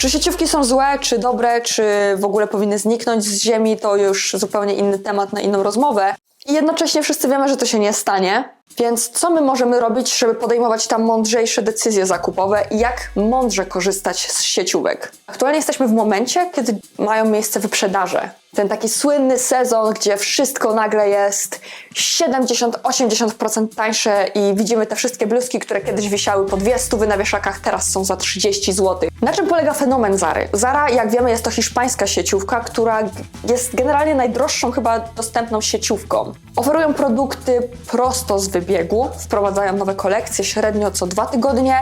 Czy sieciówki są złe, czy dobre, czy w ogóle powinny zniknąć z ziemi, to już zupełnie inny temat na inną rozmowę. I jednocześnie wszyscy wiemy, że to się nie stanie. Więc co my możemy robić, żeby podejmować tam mądrzejsze decyzje zakupowe i jak mądrze korzystać z sieciówek? Aktualnie jesteśmy w momencie, kiedy mają miejsce wyprzedaże. Ten taki słynny sezon, gdzie wszystko nagle jest 70-80% tańsze i widzimy te wszystkie bluzki, które kiedyś wisiały po dwie stówy na wieszakach, teraz są za 30 zł. Na czym polega fenomen Zary? Zara, jak wiemy, jest to hiszpańska sieciówka, która jest generalnie najdroższą chyba dostępną sieciówką. Oferują produkty prosto z wybiegu, wprowadzają nowe kolekcje średnio co dwa tygodnie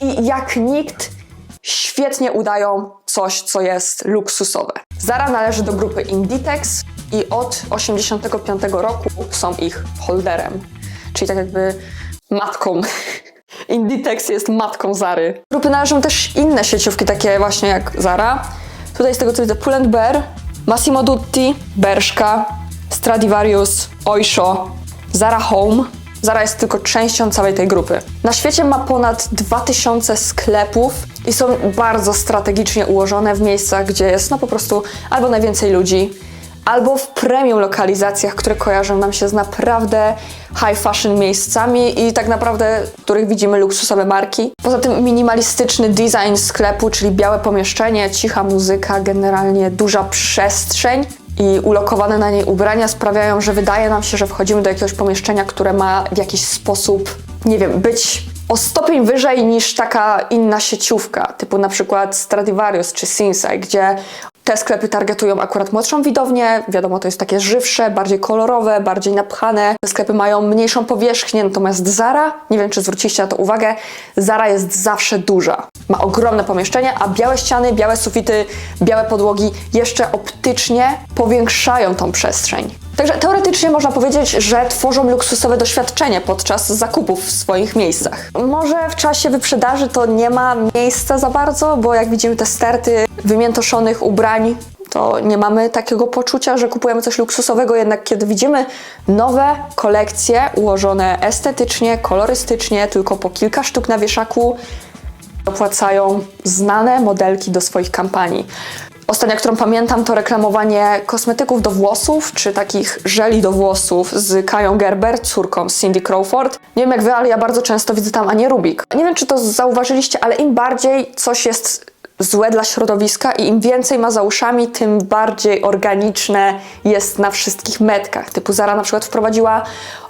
i jak nikt świetnie udają coś, co jest luksusowe. Zara należy do grupy Inditex i od 85 roku są ich holderem, czyli tak jakby matką. Inditex jest matką Zary. Grupy należą też inne sieciówki, takie właśnie jak Zara. Tutaj z tego co widzę Pull Bear, Massimo Dutti, Bershka, Stradivarius, Oysho, Zara Home. Zara jest tylko częścią całej tej grupy. Na świecie ma ponad 2000 sklepów i są bardzo strategicznie ułożone w miejscach, gdzie jest no po prostu albo najwięcej ludzi, albo w premium lokalizacjach, które kojarzą nam się z naprawdę high fashion miejscami i tak naprawdę, w których widzimy luksusowe marki. Poza tym minimalistyczny design sklepu, czyli białe pomieszczenie, cicha muzyka, generalnie duża przestrzeń i ulokowane na niej ubrania sprawiają, że wydaje nam się, że wchodzimy do jakiegoś pomieszczenia, które ma w jakiś sposób, nie wiem, być o stopień wyżej niż taka inna sieciówka, typu na przykład Stradivarius czy Sinsay, gdzie te sklepy targetują akurat młodszą widownię, wiadomo, to jest takie żywsze, bardziej kolorowe, bardziej napchane. Te sklepy mają mniejszą powierzchnię, natomiast Zara, nie wiem czy zwróciliście na to uwagę, Zara jest zawsze duża. Ma ogromne pomieszczenie, a białe ściany, białe sufity, białe podłogi jeszcze optycznie powiększają tą przestrzeń. Także teoretycznie można powiedzieć, że tworzą luksusowe doświadczenie podczas zakupów w swoich miejscach. Może w czasie wyprzedaży to nie ma miejsca za bardzo, bo jak widzimy te sterty wymiętoszonych ubrań, to nie mamy takiego poczucia, że kupujemy coś luksusowego, jednak kiedy widzimy nowe kolekcje ułożone estetycznie, kolorystycznie, tylko po kilka sztuk na wieszaku, opłacają znane modelki do swoich kampanii. Ostatnia, którą pamiętam, to reklamowanie kosmetyków do włosów, czy takich żeli do włosów z Kają Gerber, córką Cindy Crawford. Nie wiem jak wy, ale ja bardzo często widzę tam Anię Rubik. Nie wiem, czy to zauważyliście, ale im bardziej coś jest złe dla środowiska i im więcej ma za uszami, tym bardziej organiczne jest na wszystkich metkach. Typu Zara na przykład wprowadziła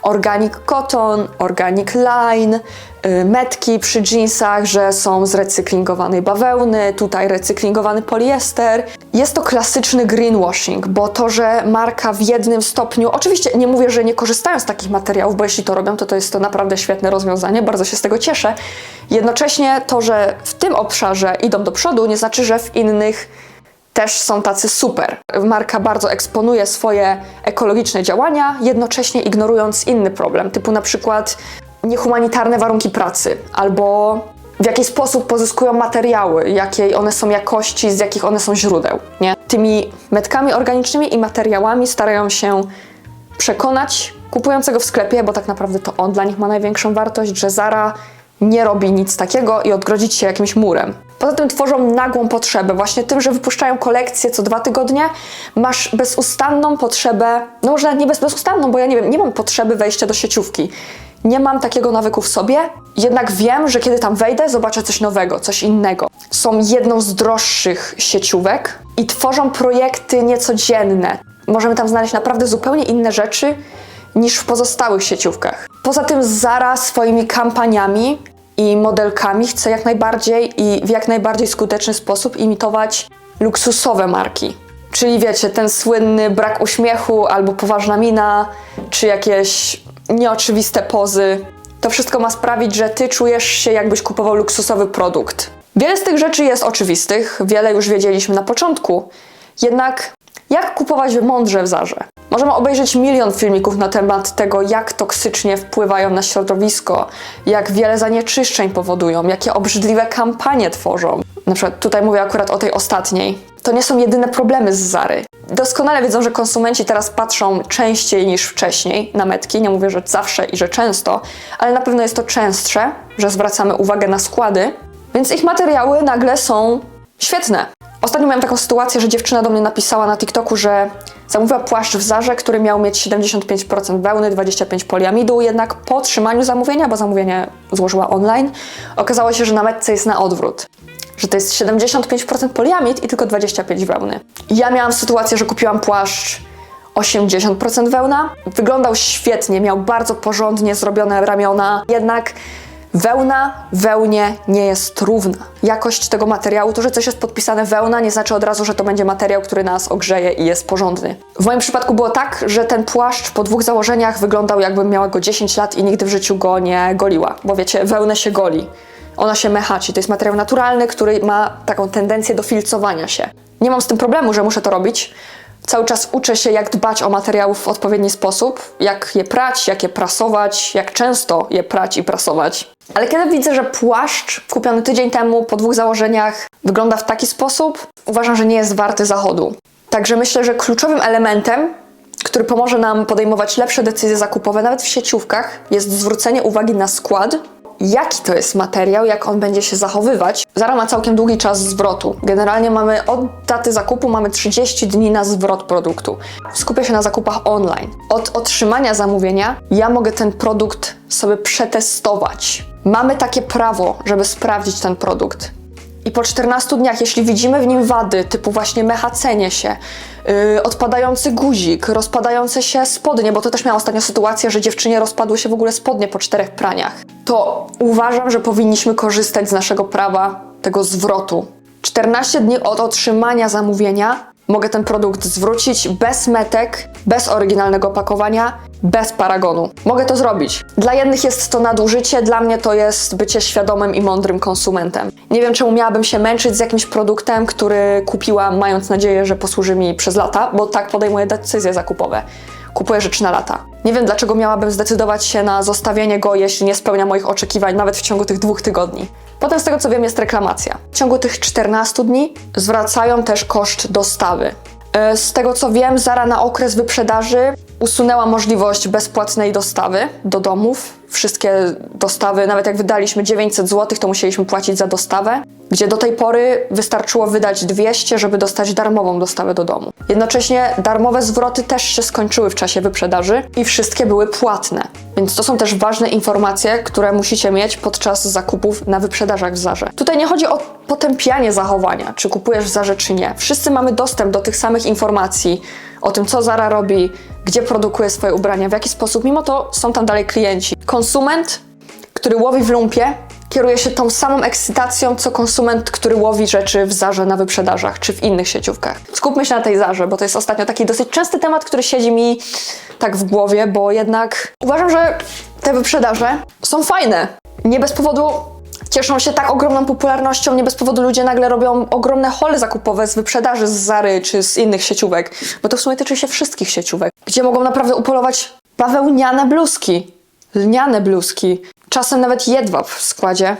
organic cotton, organic line, y, metki przy jeansach, że są z recyklingowanej bawełny, tutaj recyklingowany poliester. Jest to klasyczny greenwashing, bo to, że marka w jednym stopniu, oczywiście nie mówię, że nie korzystają z takich materiałów, bo jeśli to robią, to to jest to naprawdę świetne rozwiązanie, bardzo się z tego cieszę. Jednocześnie to, że w tym obszarze idą do przodu, nie znaczy, że w innych też są tacy super. Marka bardzo eksponuje swoje ekologiczne działania, jednocześnie ignorując inny problem, typu na przykład niehumanitarne warunki pracy albo w jaki sposób pozyskują materiały, jakiej one są jakości, z jakich one są źródeł. Nie? Tymi metkami organicznymi i materiałami starają się przekonać kupującego w sklepie, bo tak naprawdę to on dla nich ma największą wartość, że Zara nie robi nic takiego i odgrodzić się jakimś murem. Poza tym tworzą nagłą potrzebę. Właśnie tym, że wypuszczają kolekcję co dwa tygodnie, masz bezustanną potrzebę, no może nawet nie bez, bezustanną, bo ja nie wiem, nie mam potrzeby wejścia do sieciówki. Nie mam takiego nawyku w sobie, jednak wiem, że kiedy tam wejdę, zobaczę coś nowego, coś innego. Są jedną z droższych sieciówek i tworzą projekty niecodzienne. Możemy tam znaleźć naprawdę zupełnie inne rzeczy niż w pozostałych sieciówkach. Poza tym Zara swoimi kampaniami i modelkami chce jak najbardziej i w jak najbardziej skuteczny sposób imitować luksusowe marki. Czyli wiecie, ten słynny brak uśmiechu albo poważna mina, czy jakieś nieoczywiste pozy. To wszystko ma sprawić, że ty czujesz się jakbyś kupował luksusowy produkt. Wiele z tych rzeczy jest oczywistych, wiele już wiedzieliśmy na początku. Jednak jak kupować mądrze w Zarze? Możemy obejrzeć milion filmików na temat tego, jak toksycznie wpływają na środowisko, jak wiele zanieczyszczeń powodują, jakie obrzydliwe kampanie tworzą. Na przykład tutaj mówię akurat o tej ostatniej. To nie są jedyne problemy z Zary. Doskonale wiedzą, że konsumenci teraz patrzą częściej niż wcześniej na metki. Nie mówię, że zawsze i że często, ale na pewno jest to częstsze, że zwracamy uwagę na składy, więc ich materiały nagle są Świetne. Ostatnio miałam taką sytuację, że dziewczyna do mnie napisała na TikToku, że zamówiła płaszcz w Zarze, który miał mieć 75% wełny, 25% poliamidu, jednak po otrzymaniu zamówienia, bo zamówienie złożyła online, okazało się, że na metce jest na odwrót. Że to jest 75% poliamid i tylko 25% wełny. Ja miałam sytuację, że kupiłam płaszcz 80% wełna. Wyglądał świetnie, miał bardzo porządnie zrobione ramiona, jednak wełna wełnie nie jest równa. Jakość tego materiału, to, że coś jest podpisane wełna, nie znaczy od razu, że to będzie materiał, który nas ogrzeje i jest porządny. W moim przypadku było tak, że ten płaszcz po dwóch założeniach wyglądał jakbym miała go 10 lat i nigdy w życiu go nie goliła, bo wiecie, wełnę się goli. Ona się mechaci. To jest materiał naturalny, który ma taką tendencję do filcowania się. Nie mam z tym problemu, że muszę to robić. Cały czas uczę się, jak dbać o materiały w odpowiedni sposób, jak je prać, jak je prasować, jak często je prać i prasować. Ale kiedy widzę, że płaszcz kupiony tydzień temu po dwóch założeniach wygląda w taki sposób, uważam, że nie jest warty zachodu. Także myślę, że kluczowym elementem, który pomoże nam podejmować lepsze decyzje zakupowe, nawet w sieciówkach, jest zwrócenie uwagi na skład, jaki to jest materiał, jak on będzie się zachowywać. Zara ma całkiem długi czas zwrotu. Generalnie mamy od daty zakupu mamy 30 dni na zwrot produktu. Skupię się na zakupach online. Od otrzymania zamówienia ja mogę ten produkt sobie przetestować. Mamy takie prawo, żeby sprawdzić ten produkt. I po 14 dniach, jeśli widzimy w nim wady, typu właśnie mechacenie się, yy, odpadający guzik, rozpadające się spodnie, bo to też miała ostatnio sytuację, że dziewczynie rozpadły się w ogóle spodnie po czterech praniach, to uważam, że powinniśmy korzystać z naszego prawa tego zwrotu. 14 dni od otrzymania zamówienia mogę ten produkt zwrócić bez metek, bez oryginalnego opakowania, bez paragonu. Mogę to zrobić. Dla jednych jest to nadużycie, dla mnie to jest bycie świadomym i mądrym konsumentem. Nie wiem, czemu miałabym się męczyć z jakimś produktem, który kupiłam, mając nadzieję, że posłuży mi przez lata, bo tak podejmuję decyzje zakupowe. Kupuję rzeczy na lata. Nie wiem, dlaczego miałabym zdecydować się na zostawienie go, jeśli nie spełnia moich oczekiwań, nawet w ciągu tych dwóch tygodni. Potem, z tego co wiem, jest reklamacja. W ciągu tych 14 dni zwracają też koszt dostawy. E, Z tego co wiem, Zara na okres wyprzedaży usunęła możliwość bezpłatnej dostawy do domów. Wszystkie dostawy, nawet jak wydaliśmy 900 zł, to musieliśmy płacić za dostawę, gdzie do tej pory wystarczyło wydać 200, żeby dostać darmową dostawę do domu. Jednocześnie darmowe zwroty też się skończyły w czasie wyprzedaży i wszystkie były płatne. Więc to są też ważne informacje, które musicie mieć podczas zakupów na wyprzedażach w Zarze. Tutaj nie chodzi o potępianie zachowania, czy kupujesz w Zarze, czy nie. Wszyscy mamy dostęp do tych samych informacji o tym, co Zara robi, gdzie produkuje swoje ubrania, w jaki sposób. Mimo to są tam dalej klienci. Konsument, który łowi w lumpie, kieruje się tą samą ekscytacją, co konsument, który łowi rzeczy w Zarze na wyprzedażach, czy w innych sieciówkach. Skupmy się na tej Zarze, bo to jest ostatnio taki dosyć częsty temat, który siedzi mi tak w głowie, bo jednak uważam, że te wyprzedaże są fajne. Nie bez powodu cieszą się tak ogromną popularnością, nie bez powodu ludzie nagle robią ogromne hole zakupowe z wyprzedaży z Zary czy z innych sieciówek, bo to w sumie tyczy się wszystkich sieciówek, gdzie mogą naprawdę upolować bawełniane bluzki, lniane bluzki, czasem nawet jedwab w składzie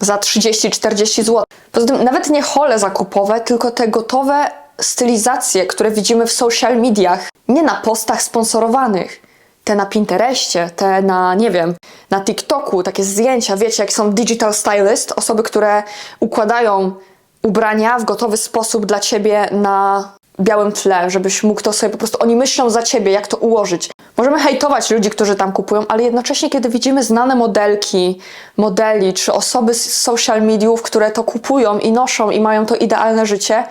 za 30-40 zł. Poza tym nawet nie hole zakupowe, tylko te gotowe stylizacje, które widzimy w social mediach, nie na postach sponsorowanych. Te na Pinterestie, te na, nie wiem, na TikToku, takie zdjęcia, wiecie, jak są digital stylist, osoby, które układają ubrania w gotowy sposób dla ciebie na białym tle, żebyś mógł to sobie po prostu, oni myślą za ciebie, jak to ułożyć. Możemy hejtować ludzi, którzy tam kupują, ale jednocześnie, kiedy widzimy znane modelki, modeli, czy osoby z social mediów, które to kupują i noszą i mają to idealne życie,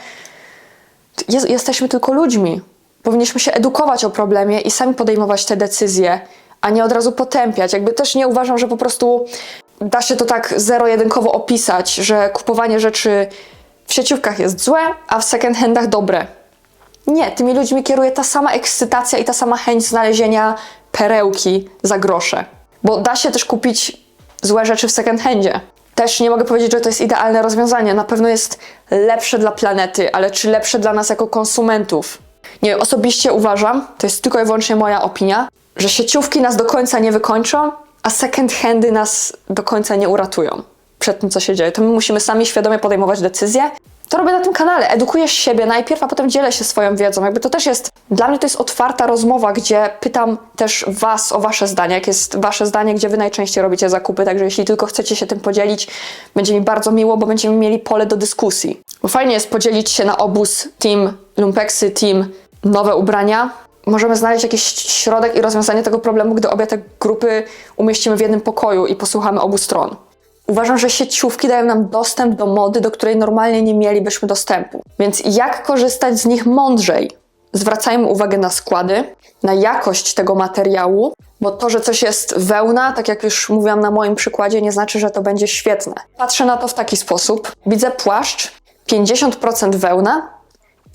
jest, jesteśmy tylko ludźmi. Powinniśmy się edukować o problemie i sami podejmować te decyzje, a nie od razu potępiać. Jakby też nie uważam, że po prostu da się to tak zero-jedynkowo opisać, że kupowanie rzeczy w sieciówkach jest złe, a w second handach dobre. Nie, tymi ludźmi kieruje ta sama ekscytacja i ta sama chęć znalezienia perełki za grosze. Bo da się też kupić złe rzeczy w second handzie. Też nie mogę powiedzieć, że to jest idealne rozwiązanie. Na pewno jest lepsze dla planety, ale czy lepsze dla nas jako konsumentów? Nie osobiście uważam, to jest tylko i wyłącznie moja opinia, że sieciówki nas do końca nie wykończą, a second handy nas do końca nie uratują przed tym, co się dzieje. To my musimy sami świadomie podejmować decyzje To robię na tym kanale. Edukuję siebie najpierw, a potem dzielę się swoją wiedzą. Jakby to też jest, dla mnie to jest otwarta rozmowa, gdzie pytam też Was o Wasze zdanie. Jak jest Wasze zdanie, gdzie Wy najczęściej robicie zakupy. Także jeśli tylko chcecie się tym podzielić, będzie mi bardzo miło, bo będziemy mieli pole do dyskusji. Bo fajnie jest podzielić się na obóz team lumpeksy, team nowe ubrania. Możemy znaleźć jakiś środek i rozwiązanie tego problemu, gdy obie te grupy umieścimy w jednym pokoju i posłuchamy obu stron. Uważam, że sieciówki dają nam dostęp do mody, do której normalnie nie mielibyśmy dostępu. Więc jak korzystać z nich mądrzej? Zwracajmy uwagę na składy, na jakość tego materiału, bo to, że coś jest wełna, tak jak już mówiłam na moim przykładzie, nie znaczy, że to będzie świetne. Patrzę na to w taki sposób. Widzę płaszcz 50% wełna,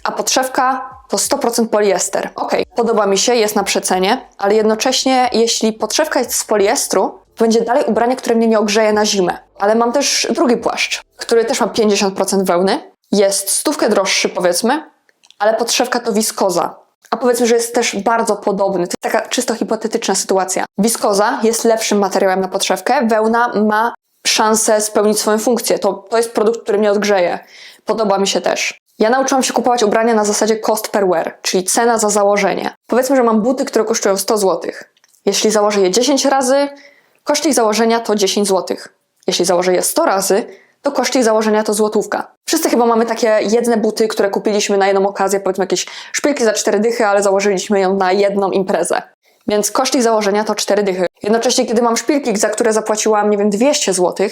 a podszewka to 100% poliester. Ok, podoba mi się, jest na przecenie, ale jednocześnie, jeśli podszewka jest z poliestru, będzie dalej ubranie, które mnie nie ogrzeje na zimę. Ale mam też drugi płaszcz, który też ma 50% wełny. Jest stówkę droższy, powiedzmy, ale podszewka to wiskoza. A powiedzmy, że jest też bardzo podobny. To jest taka czysto hipotetyczna sytuacja. Wiskoza jest lepszym materiałem na podszewkę, wełna ma szansę spełnić swoją funkcję. To, to jest produkt, który mnie odgrzeje. Podoba mi się też. Ja nauczyłam się kupować ubrania na zasadzie cost per wear, czyli cena za założenie. Powiedzmy, że mam buty, które kosztują 100 zł. Jeśli założę je 10 razy, koszt ich założenia to 10 zł. Jeśli założę je 100 razy, to koszt ich założenia to złotówka. Wszyscy chyba mamy takie jedne buty, które kupiliśmy na jedną okazję, powiedzmy jakieś szpilki za 4 dychy, ale założyliśmy ją na jedną imprezę. Więc koszt ich założenia to 4 dychy. Jednocześnie, kiedy mam szpilki, za które zapłaciłam, nie wiem, 200 zł,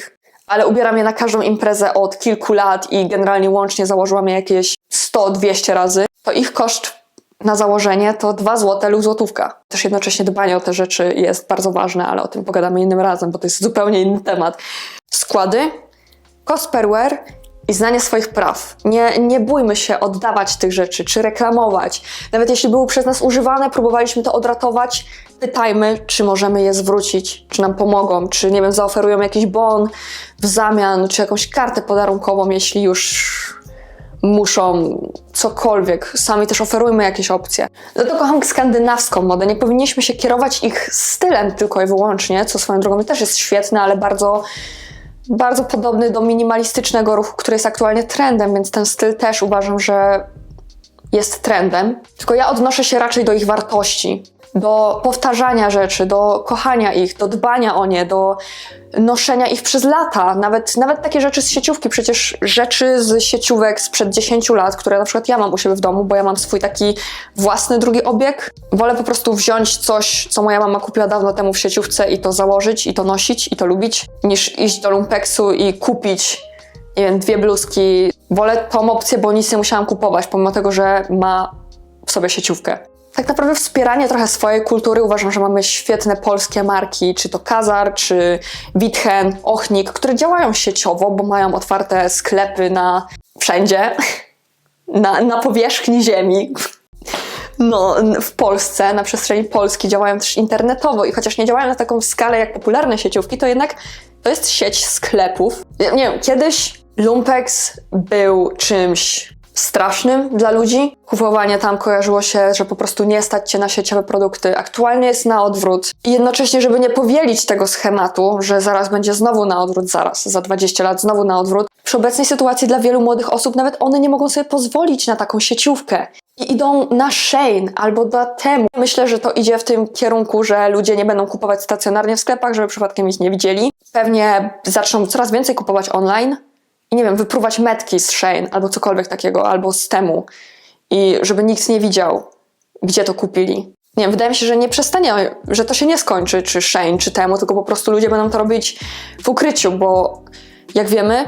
ale ubieram je na każdą imprezę od kilku lat i generalnie łącznie założyłam je jakieś 100-200 razy, to ich koszt na założenie to 2 zł lub złotówka. Też jednocześnie dbanie o te rzeczy jest bardzo ważne, ale o tym pogadamy innym razem, bo to jest zupełnie inny temat. Składy, cost per wear i znanie swoich praw. Nie, nie bójmy się oddawać tych rzeczy, czy reklamować. Nawet jeśli były przez nas używane, próbowaliśmy to odratować, pytajmy, czy możemy je zwrócić, czy nam pomogą, czy nie wiem, zaoferują jakiś bon w zamian, czy jakąś kartę podarunkową, jeśli już muszą cokolwiek. Sami też oferujmy jakieś opcje. Dlatego kocham skandynawską modę. Nie powinniśmy się kierować ich stylem tylko i wyłącznie, co swoją drogą też jest świetne, ale bardzo bardzo podobny do minimalistycznego ruchu, który jest aktualnie trendem, więc ten styl też uważam, że jest trendem. Tylko ja odnoszę się raczej do ich wartości, do powtarzania rzeczy, do kochania ich, do dbania o nie, do noszenia ich przez lata. Nawet, nawet takie rzeczy z sieciówki, przecież rzeczy z sieciówek sprzed 10 lat, które na przykład ja mam u siebie w domu, bo ja mam swój taki własny drugi obieg. Wolę po prostu wziąć coś, co moja mama kupiła dawno temu w sieciówce i to założyć, i to nosić, i to lubić, niż iść do lumpeksu i kupić nie wiem, dwie bluzki. Wolę tą opcję, bo nic nie musiałam kupować, pomimo tego, że ma w sobie sieciówkę. Tak naprawdę wspieranie trochę swojej kultury. Uważam, że mamy świetne polskie marki, czy to Kazar, czy Witchen, Ochnik, które działają sieciowo, bo mają otwarte sklepy na wszędzie, na, na powierzchni ziemi. No, w Polsce, na przestrzeni Polski działają też internetowo i chociaż nie działają na taką skalę jak popularne sieciówki, to jednak to jest sieć sklepów. Nie, nie wiem, kiedyś Lumpex był czymś strasznym dla ludzi. Kupowanie tam kojarzyło się, że po prostu nie stać cię na sieciowe produkty. Aktualnie jest na odwrót. I jednocześnie, żeby nie powielić tego schematu, że zaraz będzie znowu na odwrót, zaraz, za 20 lat znowu na odwrót, przy obecnej sytuacji dla wielu młodych osób nawet one nie mogą sobie pozwolić na taką sieciówkę. I idą na Shane albo do temu. Myślę, że to idzie w tym kierunku, że ludzie nie będą kupować stacjonarnie w sklepach, żeby przypadkiem ich nie widzieli. Pewnie zaczną coraz więcej kupować online, i nie wiem, wyprówać metki z Shane albo cokolwiek takiego, albo z temu i żeby nikt nie widział, gdzie to kupili. Nie wiem, wydaje mi się, że nie przestanie, że to się nie skończy, czy Shane, czy temu, tylko po prostu ludzie będą to robić w ukryciu, bo jak wiemy,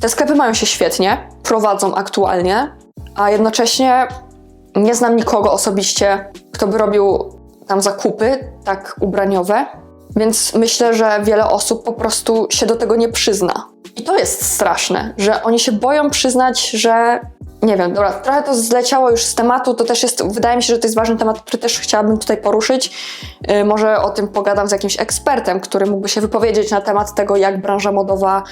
te sklepy mają się świetnie, prowadzą aktualnie, a jednocześnie nie znam nikogo osobiście, kto by robił tam zakupy tak ubraniowe, więc myślę, że wiele osób po prostu się do tego nie przyzna. I to jest straszne, że oni się boją przyznać, że nie wiem, dobra, trochę to zleciało już z tematu, to też jest, wydaje mi się, że to jest ważny temat, który też chciałabym tutaj poruszyć. Yy, może o tym pogadam z jakimś ekspertem, który mógłby się wypowiedzieć na temat tego, jak branża modowa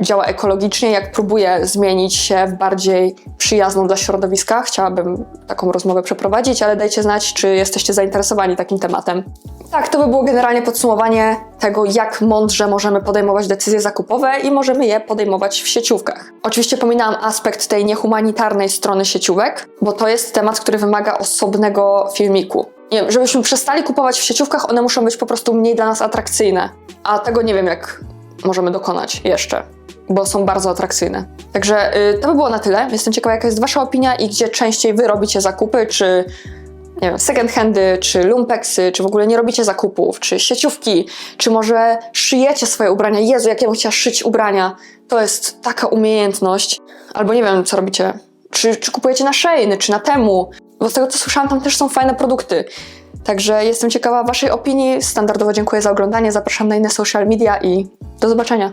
działa ekologicznie, jak próbuje zmienić się w bardziej przyjazną dla środowiska. Chciałabym taką rozmowę przeprowadzić, ale dajcie znać, czy jesteście zainteresowani takim tematem. Tak, to by było generalnie podsumowanie tego, jak mądrze możemy podejmować decyzje zakupowe i możemy je podejmować w sieciówkach. Oczywiście pominałam aspekt tej niehumanitarnej strony sieciówek, bo to jest temat, który wymaga osobnego filmiku. Nie wiem, żebyśmy przestali kupować w sieciówkach, one muszą być po prostu mniej dla nas atrakcyjne. A tego nie wiem, jak możemy dokonać jeszcze, bo są bardzo atrakcyjne. Także y, to by było na tyle. Jestem ciekawa, jaka jest Wasza opinia i gdzie częściej Wy robicie zakupy, czy nie wiem, second handy, czy lumpeksy, czy w ogóle nie robicie zakupów, czy sieciówki, czy może szyjecie swoje ubrania. Jezu, jak ja bym chciała szyć ubrania. To jest taka umiejętność. Albo nie wiem, co robicie. Czy, czy kupujecie na Shein, czy na Temu. Bo z tego, co słyszałam, tam też są fajne produkty. Także jestem ciekawa Waszej opinii. Standardowo dziękuję za oglądanie. Zapraszam na inne social media i do zobaczenia.